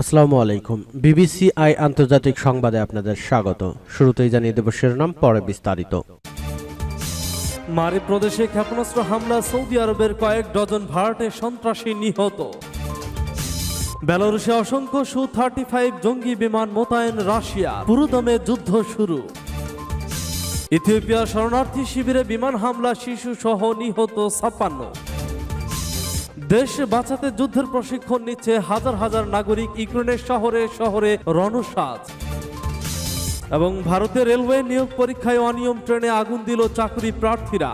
আসসালামু আলাইকুম। BBC I আন্তর্জাতিক সংবাদে আপনাদের স্বাগত। শুরুতেই জানিয়ে দেব শিরোনাম, পরে বিস্তারিত। মারি প্রদেশে ক্ষেপণাস্ত্র হামলা সৌদি আরবের কয়েক ডজন ভাড়াটে সন্ত্রাসী নিহত। বেলারুশে অসংখ্য সু থার্টি ফাইভ জঙ্গি বিমান মোতায়েন রাশিয়া। পুরোদমে যুদ্ধ শুরু। ইথিওপিয়া শরণার্থী শিবিরে বিমান হামলা শিশু সহ নিহত ছাপ্পান্ন। দেশ বাঁচাতে যুদ্ধের প্রশিক্ষণ নিচ্ছে হাজার হাজার নাগরিক ইউক্রেনের শহরে শহরে রণসাজ। এবং ভারতের রেলওয়ে নিয়োগ পরীক্ষায় অনিয়ম ট্রেনে আগুন দিল চাকরি প্রার্থীরা।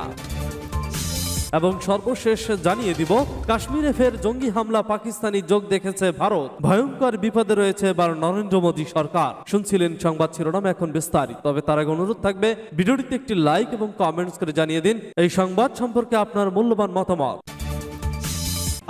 এবং সর্বশেষ জানিয়ে দিব, কাশ্মীরে ফের জঙ্গি হামলা, পাকিস্তানি যোগ দেখেছে ভারত। ভয়ঙ্কর বিপদে রয়েছে এবার নরেন্দ্র মোদী সরকার। শুনছিলেন সংবাদ শিরোনাম এখন বিস্তারিত। তবে তার আগে অনুরোধ থাকবে, ভিডিওটিতে একটি লাইক এবং কমেন্টস করে জানিয়ে দিন। এই সংবাদ সম্পর্কে আপনার মূল্যবান মতামত।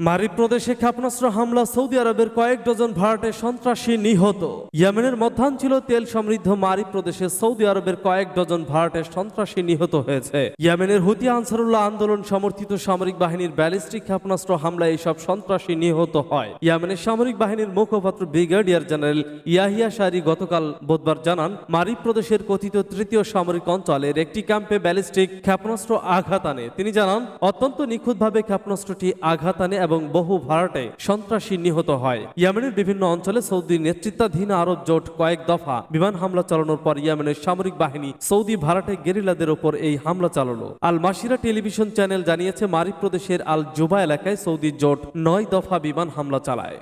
মারি প্রদেশে ক্ষেপণাস্ত্র হামলা সৌদি আরবের কয়েক ডজন ভাড়াটে সন্ত্রাসী নিহত। ইয়েমেনের মধ্যাঞ্চল তেল সমৃদ্ধ মারি প্রদেশে সৌদি আরবের কয়েক ডজন ভাড়াটে সন্ত্রাসী নিহত হয়েছে। ইয়েমেনের হুতি আনসারুল্লাহ আন্দোলন সমর্থিত সামরিক বাহিনীর ব্যালিস্টিক ক্ষেপণাস্ত্র হামলায় এইসব সন্ত্রাসী নিহত হয়। ইয়েমেনের সামরিক বাহিনীর মুখপাত্র ব্রিগেডিয়ার জেনারেল ইয়াহিয়া শারি গতকাল বুধবার জানান, মারি প্রদেশের কথিত তৃতীয় সামরিক অঞ্চলের একটি ক্যাম্পে ব্যালিস্টিক ক্ষেপণাস্ত্র আঘাত আনে। তিনি জানান, অত্যন্ত নিখুঁতভাবে ক্ষেপণাস্ত্রটি আঘাত আনে এবং বহু ভাড়াটে সন্ত্রাসী নিহত হয়। ইয়েমেনের বিভিন্ন অঞ্চলে সৌদি নেতৃত্বাধীন আরব জোট কয়েক দফা বিমান হামলা চালানোর পর ইয়েমেনের সামরিক বাহিনী সৌদি ভাড়াটে গেরিলাদের ওপর এই হামলা চালালো। আল মাসিরা টেলিভিশন চ্যানেল জানিয়েছে মারিক প্রদেশের আল জুবা এলাকায় সৌদি জোট নয় দফা বিমান হামলা চালায়।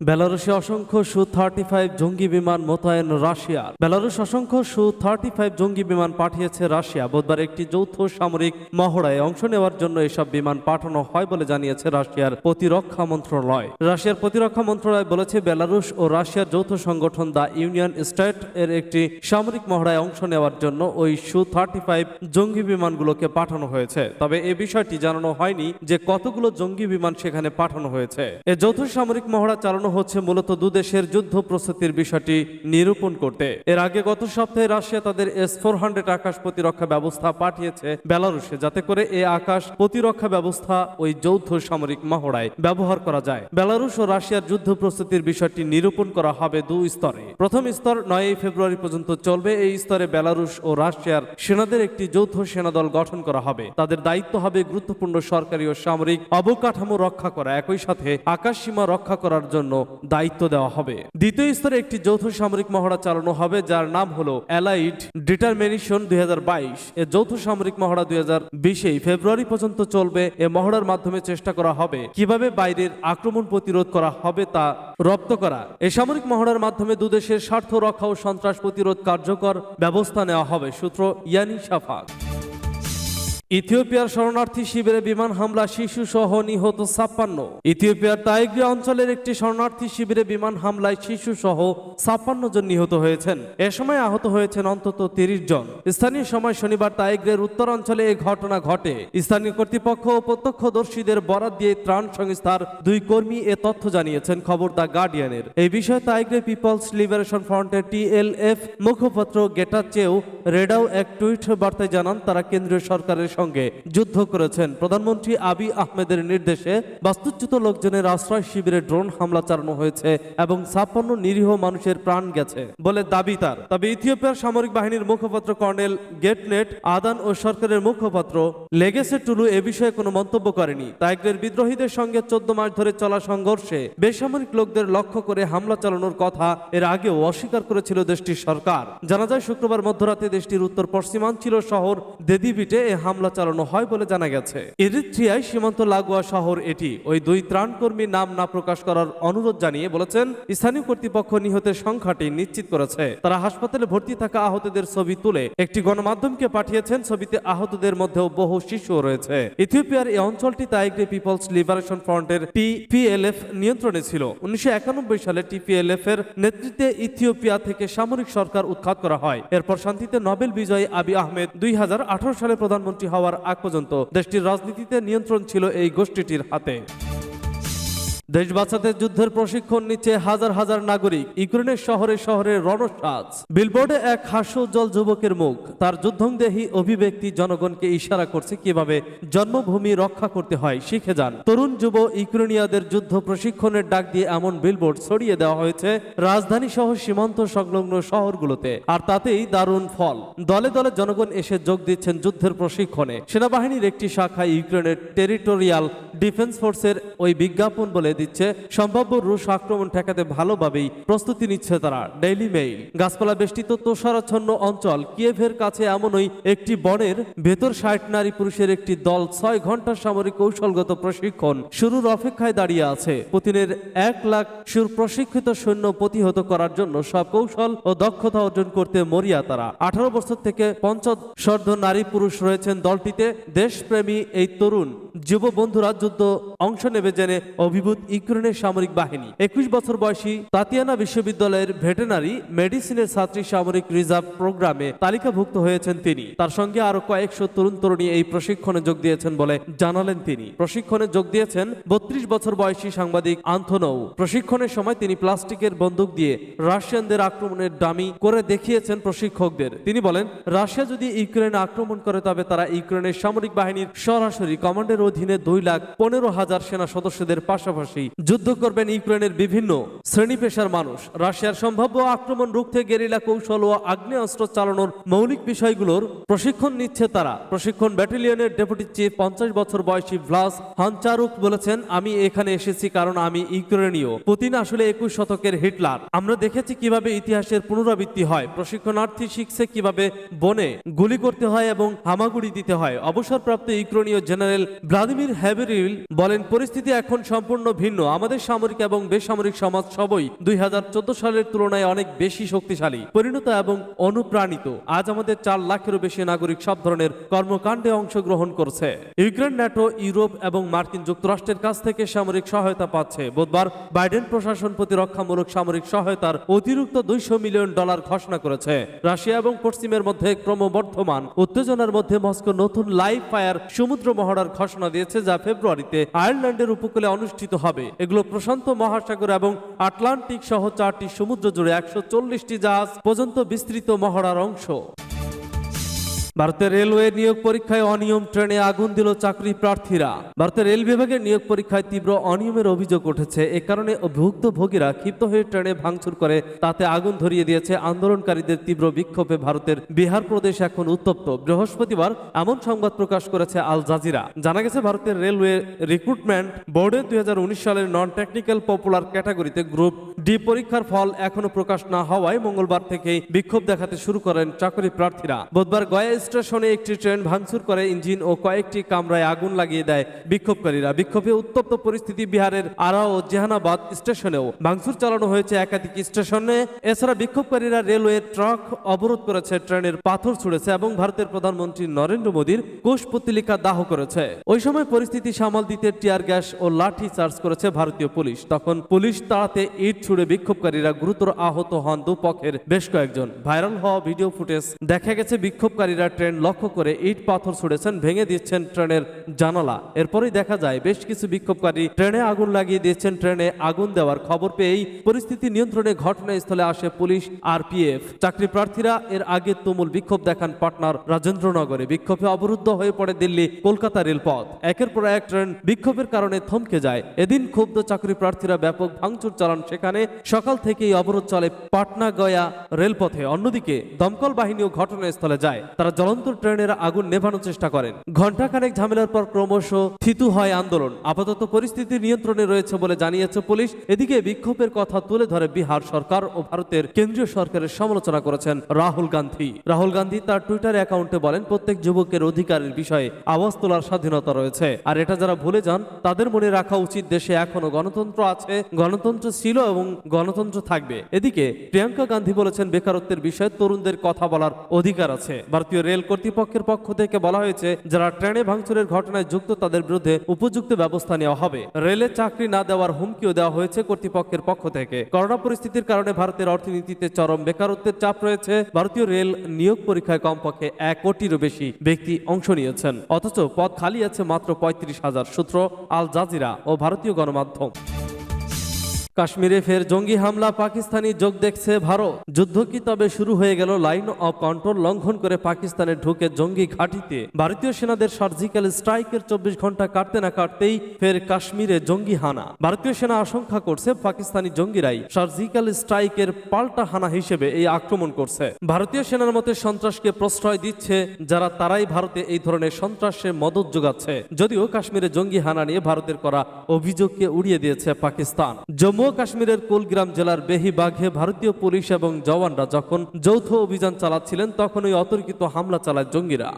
বেলারুশে অসংখ্য সু থার্টি ফাইভ জঙ্গি বিমান মোতায়েন রাশিয়ার বেলারুশ অসংখ্য সু থার্টি ফাইভ জঙ্গি বিমান পাঠিয়েছে রাশিয়া। বুধবার একটি যৌথ সামরিক মহড়ায় অংশ নেওয়ার জন্য এসব বিমান পাঠানো হয় বলে জানিয়েছে রাশিয়ার প্রতিরক্ষা মন্ত্রণালয়। রাশিয়ার প্রতিরক্ষা মন্ত্রণালয় বলেছে, বেলারুশ ও রাশিয়ার যৌথ সংগঠন দ্য ইউনিয়ন স্টেট এর একটি সামরিক মহড়ায় অংশ নেওয়ার জন্য ওই সু থার্টি ফাইভ জঙ্গি বিমানগুলোকে পাঠানো হয়েছে। তবে এ বিষয়টি জানানো হয়নি যে কতগুলো জঙ্গি বিমান সেখানে পাঠানো হয়েছে। এ যৌথ সামরিক মহড়া চালানো হচ্ছে মূলত দুদেশের যুদ্ধ প্রস্তুতির বিষয়টি নিরূপণ করতে। এর আগে গত সপ্তাহে রাশিয়া তাদের এস ফোর হান্ড্রেড আকাশ প্রতিরক্ষা ব্যবস্থা পাঠিয়েছে বেলারুশে, যাতে করে এ আকাশ প্রতিরক্ষা ব্যবস্থা ওই যৌথ সামরিক মহড়ায় ব্যবহার করা যায়। বেলারুশ ও রাশিয়ার যুদ্ধ প্রস্তুতির বিষয়টি নিরূপণ করা হবে দুই স্তরে। প্রথম স্তর নয়ই ফেব্রুয়ারি পর্যন্ত চলবে। এই স্তরে বেলারুশ ও রাশিয়ার সেনাদের একটি যৌথ সেনাদল গঠন করা হবে। তাদের দায়িত্ব হবে গুরুত্বপূর্ণ সরকারি ও সামরিক অবকাঠামো রক্ষা করা। একই সাথে আকাশ সীমা রক্ষা করার জন্য দায়িত্ব দেওয়া হবে। দ্বিতীয় স্তরে একটি যৌথ সামরিক মহড়া চালানো হবে, যার নাম হলো অ্যালাইড ডিটারমিনেশন দুই এ যৌথ সামরিক মহড়া দুই হাজার ফেব্রুয়ারি পর্যন্ত চলবে। এ মহড়ার মাধ্যমে চেষ্টা করা হবে কীভাবে বাইরের আক্রমণ প্রতিরোধ করা হবে তা রপ্ত করা। এ সামরিক মহড়ার মাধ্যমে দুদেশের স্বার্থ রক্ষা ও সন্ত্রাস প্রতিরোধ কার্যকর ব্যবস্থা নেওয়া হবে, সূত্র ইয়ানি শাফাক ইথিওপিয়ার শরণার্থী শিবিরে বিমান হামলা শিশু সহ নিহত ছাপ্পান্ন। ইথিওপিয়ার তাইগ্রি অঞ্চলের একটি শরণার্থী শিবিরে বিমান হামলায় শিশু সহ ছাপ্পান্ন জন নিহত হয়েছেন। এ সময় আহত হয়েছেন অন্তত তিরিশ জন। স্থানীয় সময় শনিবার তাইগ্রের উত্তর অঞ্চলে এই ঘটনা ঘটে। স্থানীয় কর্তৃপক্ষ ও প্রত্যক্ষদর্শীদের বরাত দিয়ে ত্রাণ সংস্থার দুই কর্মী এ তথ্য জানিয়েছেন, খবর দ্য গার্ডিয়ানের। এই বিষয়ে তাইগ্রে পিপলস লিবারেশন ফ্রন্টের টিএলএফ মুখপাত্র গেটাচেও রেডাও এক টুইট বার্তায় জানান, তারা কেন্দ্রীয় সরকারের সঙ্গে যুদ্ধ করেছেন। প্রধানমন্ত্রী আবি আহমেদের নির্দেশে বাস্তুচ্যুত লোকজনের আশ্রয় শিবিরে ড্রোন হামলা চালানো হয়েছে এবং ছাপ্পান্ন নিরীহ মানুষের প্রাণ গেছে বলে দাবি তার। তবে ইথিওপিয়ার সামরিক বাহিনীর মুখপাত্র কর্নেল গেটনেট, আদান ও সরকারের মুখপাত্র লেগেসে টুলু এ বিষয়ে কোনো মন্তব্য করেনি। তাইগ্রের বিদ্রোহীদের সঙ্গে চোদ্দ মাস ধরে চলা সংঘর্ষে বেসামরিক লোকদের লক্ষ্য করে হামলা চালানোর কথা এর আগেও অস্বীকার করেছিল দেশটির সরকার। জানা যায়, শুক্রবার মধ্যরাতে দেশটির উত্তর পশ্চিমাঞ্চল শহর দেদিবিটে এ হামলা চালানো হয় বলে জানা গেছে। এরিত্রিয়ায় সীমান্ত লাগোয়া শহর এটি। ওই দুই ত্রাণকর্মীর নাম না প্রকাশ করার অনুরোধ জানিয়ে বলেছেন, স্থানীয় কর্তৃপক্ষ নিহতের সংখ্যাটি নিশ্চিত করেছে। তারা হাসপাতালে ভর্তি থাকা আহতদের ছবি তুলে একটি গণমাধ্যমকে পাঠিয়েছেন। ছবিতে আহতদের মধ্যেও বহু শিশুও রয়েছে। ইথিওপিয়ার এই অঞ্চলটি তাইগ্রে পিপলস লিবারেশন ফ্রন্টের টিপিএলএফ নিয়ন্ত্রণে ছিল। উনিশশো একানব্বই সালে টিপিএলএফ এর নেতৃত্বে ইথিওপিয়া থেকে সামরিক সরকার উৎখাত করা হয়। এরপর শান্তিতে নোবেল বিজয়ী আবি আহমেদ দুই হাজার আঠারো সালে প্রধানমন্ত্রী হওয়ার আগ পর্যন্ত দেশটির রাজনীতিতে নিয়ন্ত্রণ ছিল এই গোষ্ঠীটির হাতে। দেশ বাঁচাতে যুদ্ধের প্রশিক্ষণ নিচ্ছে হাজার হাজার নাগরিক। ইউক্রেনের শহরে শহরে রণসাজ। বিলবোর্ডে এক হাস্যোজ্জ্বল যুবকের মুখ। তার যুদ্ধংদেহী অভিব্যক্তি জনগণকে ইশারা করছে কীভাবে জন্মভূমি রক্ষা করতে হয় শিখে যান। তরুণ যুব ইউক্রেনিয়াদের যুদ্ধ প্রশিক্ষণের ডাক দিয়ে এমন বিলবোর্ড ছড়িয়ে দেওয়া হয়েছে রাজধানী সহ সীমান্ত সংলগ্ন শহরগুলোতে। আর তাতেই দারুণ ফল। দলে দলে জনগণ এসে যোগ দিচ্ছেন যুদ্ধের প্রশিক্ষণে। সেনাবাহিনীর একটি শাখা ইউক্রেনের টেরিটোরিয়াল ডিফেন্স ফোর্সের ওই বিজ্ঞাপন বলে দিচ্ছে, সম্ভাব্য রুশ আক্রমণ ঠেকাতে ভালোভাবেই প্রস্তুতি নিচ্ছে তারা। ডেইলি মেইল গাছপালা বেষ্টিত তোষারাচ্ছন্ন অঞ্চল, কিয়েভের কাছে এমনই একটি বনের ভেতর ষাট নারী পুরুষের একটি দল ছয় ঘণ্টার সামরিক কৌশলগত প্রশিক্ষণ শুরুর অপেক্ষায় দাঁড়িয়ে আছে। পুতিনের এক লাখ সুপ্রশিক্ষিত সৈন্য প্রতিহত করার জন্য সব কৌশল ও দক্ষতা অর্জন করতে মরিয়া তারা। আঠারো বছর থেকে পঞ্চদর্ধ নারী পুরুষ রয়েছেন দলটিতে। দেশপ্রেমী এই তরুণ যুব বন্ধুরা যুদ্ধ অংশ নেবে জেনে অভিভূত ইউক্রেনের সামরিক বাহিনী। একুশ বছর বয়সী তাতিয়ানা বিশ্ববিদ্যালয়ের ভেটেনারি মেডিসিনের ছাত্রী সামরিক রিজার্ভ প্রোগ্রামে তালিকাভুক্ত হয়েছেন তিনি। তার সঙ্গে আরও কয়েকশো তরুণ তরুণী এই প্রশিক্ষণে যোগ দিয়েছেন বলে জানালেন তিনি। প্রশিক্ষণে যোগ দিয়েছেন বত্রিশ বছর বয়সী সাংবাদিক আন্থনৌ প্রশিক্ষণের সময় তিনি প্লাস্টিকের বন্দুক দিয়ে রাশিয়ানদের আক্রমণের দামি করে দেখিয়েছেন প্রশিক্ষকদের। তিনি বলেন, রাশিয়া যদি ইউক্রেন আক্রমণ করে, তবে তারা ইউক্রেনের সামরিক বাহিনীর সরাসরি কমান্ডের অধীনে দুই লাখ পনেরো হাজার সেনা সদস্যদের পাশাপাশি যুদ্ধ করবেন ইউক্রেনের বিভিন্ন শ্রেণি পেশার মানুষ। রাশিয়ার সম্ভাব্য আক্রমণ রুখতে গেরিলা কৌশল ও আগ্নেয়াস্ত্র চালানোর মৌলিক বিষয়গুলোর প্রশিক্ষণ নিচ্ছে তারা। প্রশিক্ষণ ব্যাটালিয়নের ডেপুটি চিফ পঞ্চাশ বছর বয়সী ভ্লাস হানচারুক বলেছেন, আমি এখানে এসেছি কারণ আমি ইউক্রেনীয়। পুতিন আসলে একুশ শতকের হিটলার। আমরা দেখেছি কীভাবে ইতিহাসের পুনরাবৃত্তি হয়। প্রশিক্ষণার্থী শিখছে কীভাবে বনে গুলি করতে হয় এবং হামাগুড়ি দিতে হয়। অবসরপ্রাপ্ত ইউক্রেনীয় জেনারেল ভ্লাদিমির হ্যাবেরিল বলেন, পরিস্থিতি এখন সম্পূর্ণ ভিন্ন। আমাদের সামরিক এবং বেসামরিক সমাজ সবই দুই সালের তুলনায় অনেক বেশি শক্তিশালী, পরিণত এবং অনুপ্রাণিত। আজ আমাদের চার লাখেরও বেশি নাগরিক সব ধরনের কর্মকাণ্ডে অংশগ্রহণ করছে। ইউক্রেন, ন্যাটো, ইউরোপ এবং মার্কিন যুক্তরাষ্ট্রের কাছ থেকে সামরিক সহায়তা পাচ্ছে। বুধবার বাইডেন প্রশাসন প্রতিরক্ষামূলক সামরিক সহায়তার অতিরিক্ত দুইশো মিলিয়ন ডলার ঘোষণা করেছে। রাশিয়া এবং পশ্চিমের মধ্যে ক্রমবর্ধমান উত্তেজনার মধ্যে মস্কো নতুন লাইভ ফায়ার সমুদ্র মহড়ার ঘোষণা দিয়েছে, যা ফেব্রুয়ারিতে আয়ারল্যান্ডের উপকূলে অনুষ্ঠিত হবে। এগুলো প্রশান্ত মহাসাগর এবং আটলান্টিক সহ চারটি সমুদ্র জুড়ে একশো জাহাজ পর্যন্ত বিস্তৃত মহড়ার অংশ। ভারতের রেলওয়ে নিয়োগ পরীক্ষায় অনিয়ম ট্রেনে আগুন দিল চাকরি প্রার্থীরা। ভারতের রেল বিভাগের নিয়োগ পরীক্ষায় তীব্র অনিয়মের অভিযোগ উঠেছে। এ কারণে ভুক্তভোগীরা ক্ষিপ্ত হয়ে ট্রেনে ভাঙচুর করে, তাতে আগুন ধরিয়ে দিয়েছে আন্দোলনকারীদের তীব্র বিক্ষোভে ভারতের বিহার প্রদেশ এখন উত্তপ্ত। বৃহস্পতিবার এমন সংবাদ প্রকাশ করেছে আল জাজিরা। জানা গেছে, ভারতের রেলওয়ে রিক্রুটমেন্ট বোর্ডে দুই হাজার উনিশ সালের নন টেকনিক্যাল পপুলার ক্যাটাগরিতে গ্রুপ ডি পরীক্ষার ফল এখনও প্রকাশ না হওয়ায় মঙ্গলবার থেকেই বিক্ষোভ দেখাতে শুরু করেন চাকরি প্রার্থীরা। বুধবার গয়া স্টেশনে একটি ট্রেন ভাঙচুর করে ইঞ্জিন ও কয়েকটি কামরায় আগুন লাগিয়ে দেয় বিক্ষোভকারীরা। বিক্ষোভে উত্তপ্ত পরিস্থিতি বিহারের আরা ও জেহানাবাদ স্টেশনেও ভাঙচুর চালানো হয়েছে একাধিক স্টেশনে। এছাড়া বিক্ষোভকারীরা রেলওয়ে ট্রাক অবরোধ করেছে, ট্রেনের পাথর ছুড়েছে এবং ভারতের প্রধানমন্ত্রী নরেন্দ্র মোদীর কুশপুত্তলিকা দাহ করেছে। ওই সময় পরিস্থিতি সামাল দিতে টিয়ার গ্যাস ও লাঠি চার্জ করেছে ভারতীয় পুলিশ। তখন পুলিশ তাড়াতে ইট ছুড়ে বিক্ষোভকারীরা গুরুতর আহত হন দুপক্ষের বেশ কয়েকজন। ভাইরাল হওয়া ভিডিও ফুটেজ দেখা গেছে বিক্ষোভকারীরা ট্রেন লক্ষ্য করে ইট পাথর ছুড়েছেন, ভেঙে দিচ্ছেন ট্রেনের জানালা। এরপরই দেখা যায়, বেশ কিছু বিক্ষোভকারী ট্রেনে আগুন লাগিয়ে দিয়েছেন, ট্রেনে আগুন দেওয়ার খবর পেয়েই পরিস্থিতি নিয়ন্ত্রণে ঘটনাস্থলে আসে পুলিশ আরপিএফ। চাকরি প্রার্থীরা এর আগে তুমুল বিক্ষোভ দেখান পাটনার রাজেন্দ্রনগরে। বিক্ষোভে অবরুদ্ধ হয়ে পড়ে দিল্লি, কলকাতা রেলপথ। একের পর এক ট্রেন বিক্ষোভের কারণে থমকে যায়। এদিন ক্ষুব্ধ চাকরি প্রার্থীরা ব্যাপক ভাঙচুর চালান। সেখানে সকাল থেকেই অবরোধ চলে পাটনা গয়া রেলপথে। অন্যদিকে দমকল বাহিনীও ঘটনাস্থলে যায়। তারা জ্বলন্ত ট্রেনের আগুন নেভানোর চেষ্টা করেন। ঘণ্টাখানেক ঝামেলার পর ক্রমশ থিতু হয় আন্দোলন। আপাতত পরিস্থিতি নিয়ন্ত্রণে রয়েছে বলে জানিয়েছে পুলিশ। এদিকে বিক্ষোভের কথা তুলে ধরে বিহার সরকার ও ভারতের কেন্দ্রীয় সরকারের সমালোচনা করেছেন রাহুল গান্ধী। রাহুল গান্ধী তার টুইটার অ্যাকাউন্টে বলেন, প্রত্যেক যুবকের অধিকারের বিষয়ে আওয়াজ তোলার স্বাধীনতা রয়েছে। আর এটা যারা ভুলে যান, তাদের মনে রাখা উচিত দেশে এখনও গণতন্ত্র আছে, গণতন্ত্র ছিল এবং গণতন্ত্র থাকবে। এদিকে প্রিয়াঙ্কা গান্ধী বলেছেন, বেকারত্বের বিষয়ে তরুণদের কথা বলার অধিকার আছে। ভারতীয় রেল কর্তৃপক্ষের পক্ষ থেকে বলা হয়েছে, যারা ট্রেনে ভাঙচুরের ঘটনায় যুক্ত তাদের বিরুদ্ধে উপযুক্ত ব্যবস্থা নেওয়া হবে। রেলে চাকরি না দেওয়ার হুমকিও দেওয়া হয়েছে কর্তৃপক্ষের পক্ষ থেকে। করোনা পরিস্থিতির কারণে ভারতের অর্থনীতিতে চরম বেকারত্বের চাপ রয়েছে। ভারতীয় রেল নিয়োগ পরীক্ষায় কমপক্ষে এক কোটিরও বেশি ব্যক্তি অংশ নিয়েছেন। অথচ পদ খালি আছে মাত্র পঁয়ত্রিশ হাজার, সূত্র আল জাজিরা ও ভারতীয় গণমাধ্যম। কাশ্মীরে ফের জঙ্গি হামলা, পাকিস্তানি যোগ দেখছে ভারত। যুদ্ধ কি তবে শুরু হয়ে গেল লাইন অফ কন্ট্রোল, লঙ্ঘন করে পাকিস্তানে ঢুকে জঙ্গি ঘাঁটিতে। ভারতীয় সেনাদের সার্জিক্যাল স্ট্রাইকের চব্বিশ ঘণ্টা কাটতে না কাটতেই ফের কাশ্মীরে জঙ্গি হানা। ভারতীয় সেনা আশঙ্কা করছে পাকিস্তানি জঙ্গিরাই সার্জিক্যাল স্ট্রাইকের পাল্টা হানা হিসেবে এই আক্রমণ করছে। ভারতীয় সেনার মতে সন্ত্রাসকে প্রশ্রয় দিচ্ছে যারা, তারাই ভারতে এই ধরনের সন্ত্রাসে মদত যোগাচ্ছে। যদিও কাশ্মীরে জঙ্গি হানা নিয়ে ভারতের করা অভিযোগকে উড়িয়ে দিয়েছে পাকিস্তান। জম্মু কাশ্মীরের কুলগ্রাম জেলার বেহিবাঘে ভারতীয় পুলিশ এবং জওয়ানরা যখন যৌথ অভিযান চালাচ্ছিলেন, তখন ওই অতর্কিত হামলা চালায় জঙ্গিরা।